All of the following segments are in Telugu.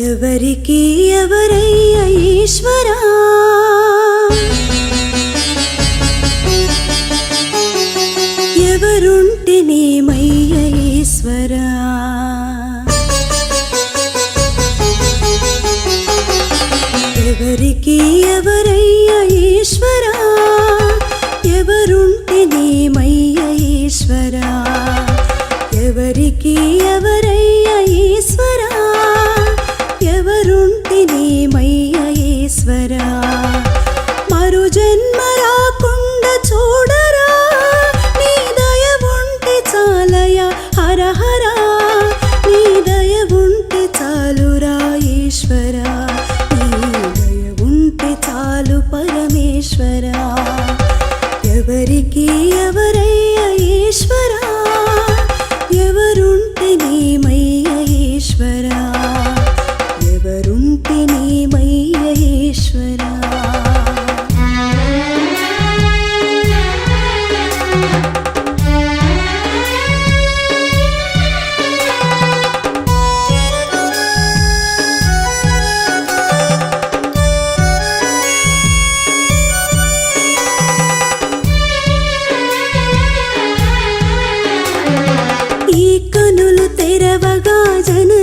ఎవరికి ఎవరై acını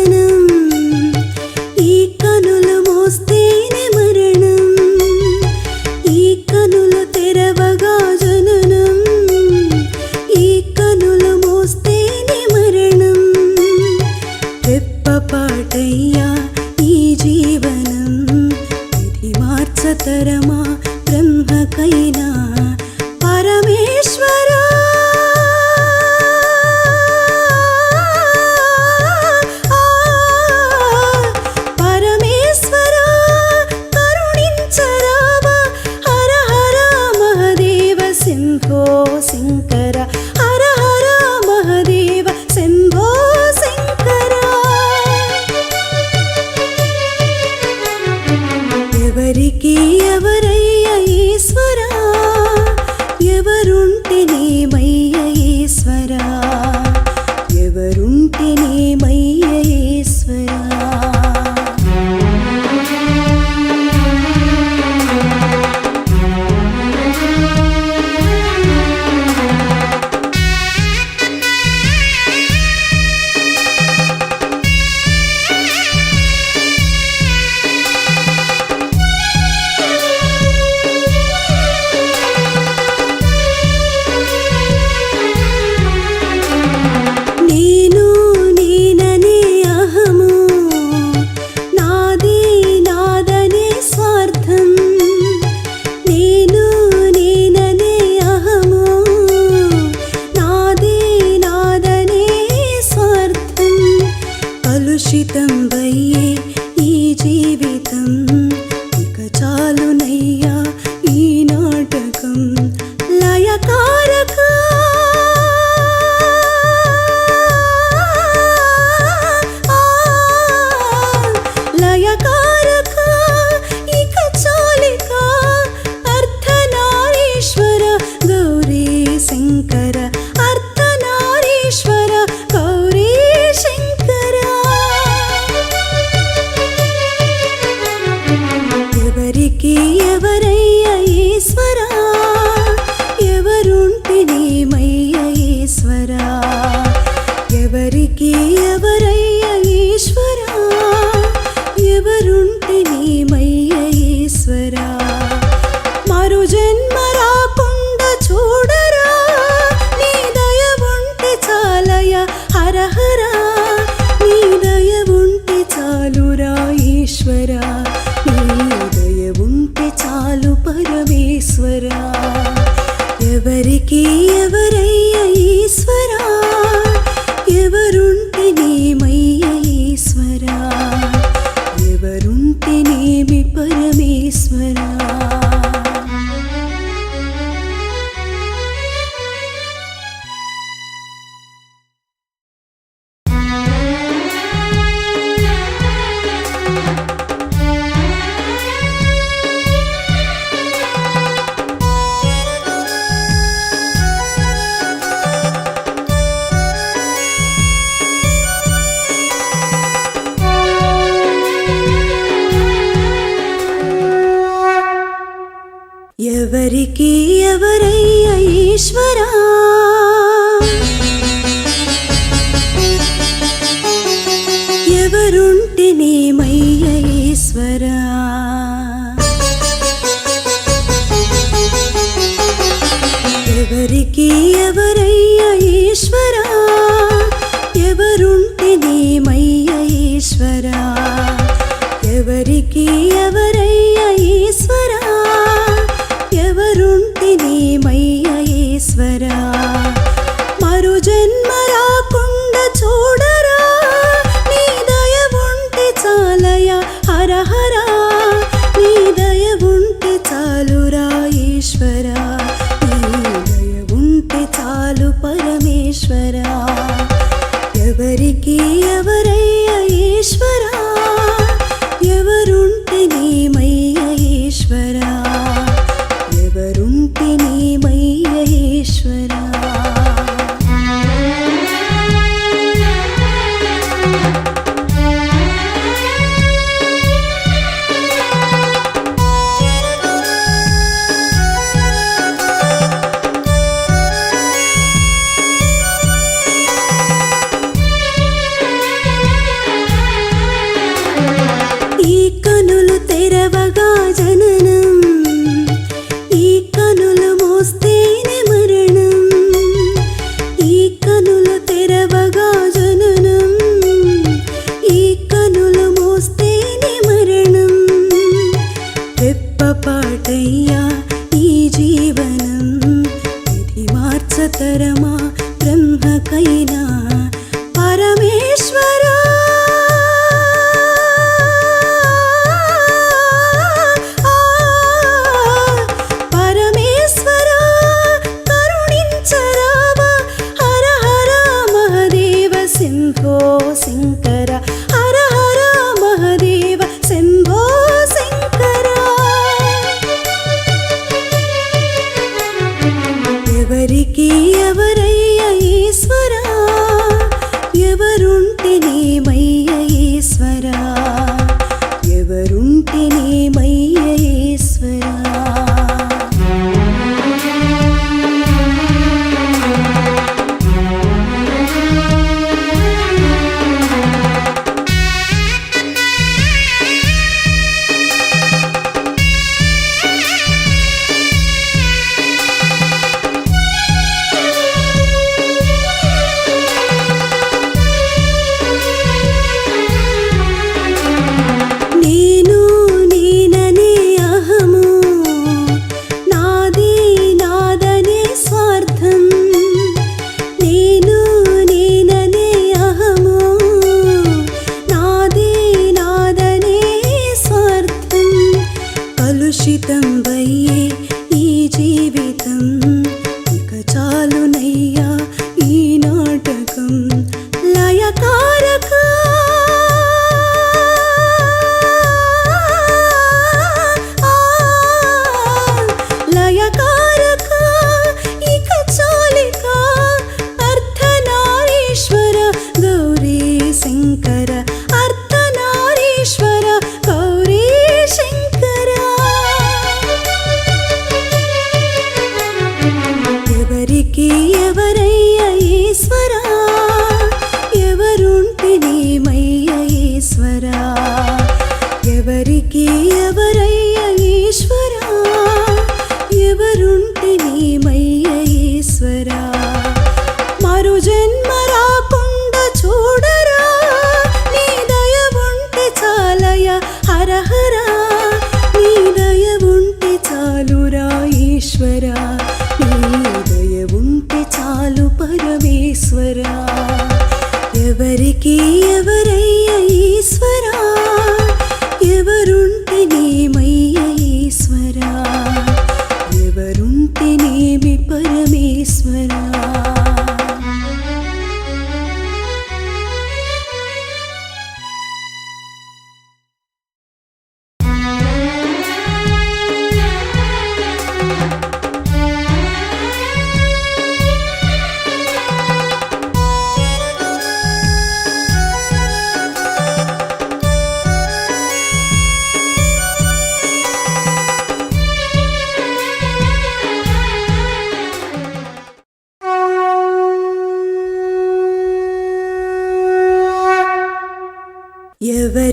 కలుషితం వయ్యే ఈ జీవితం. ఇక చాలునయ్యా ఈ నాటకం. ఈశ్వరా ఎవరికి ఎవరయ్య ఈశ్వర? ఎవరికి ఎవరయ్య ఈశ్వరా ఎవరుంటి నీమయ్య ఎవరికి না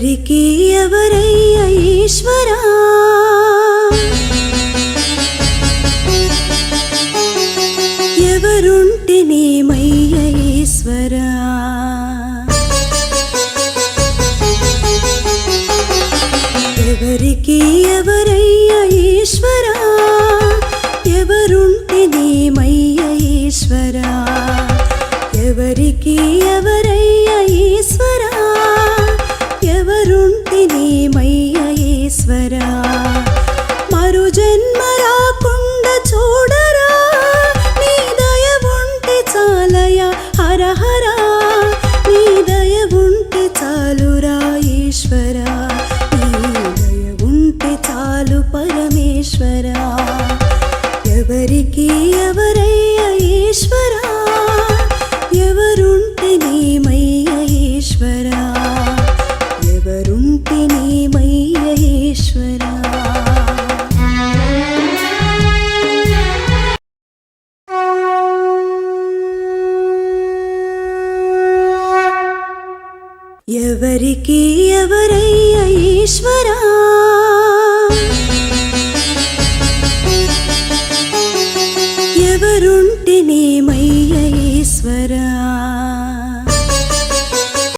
ఎవరికి ఎవరయ్య ఈశ్వరా నీకే ఎవరయ్య ఈశ్వరా ఎవరుంటే నేమయ్య ఈశ్వరా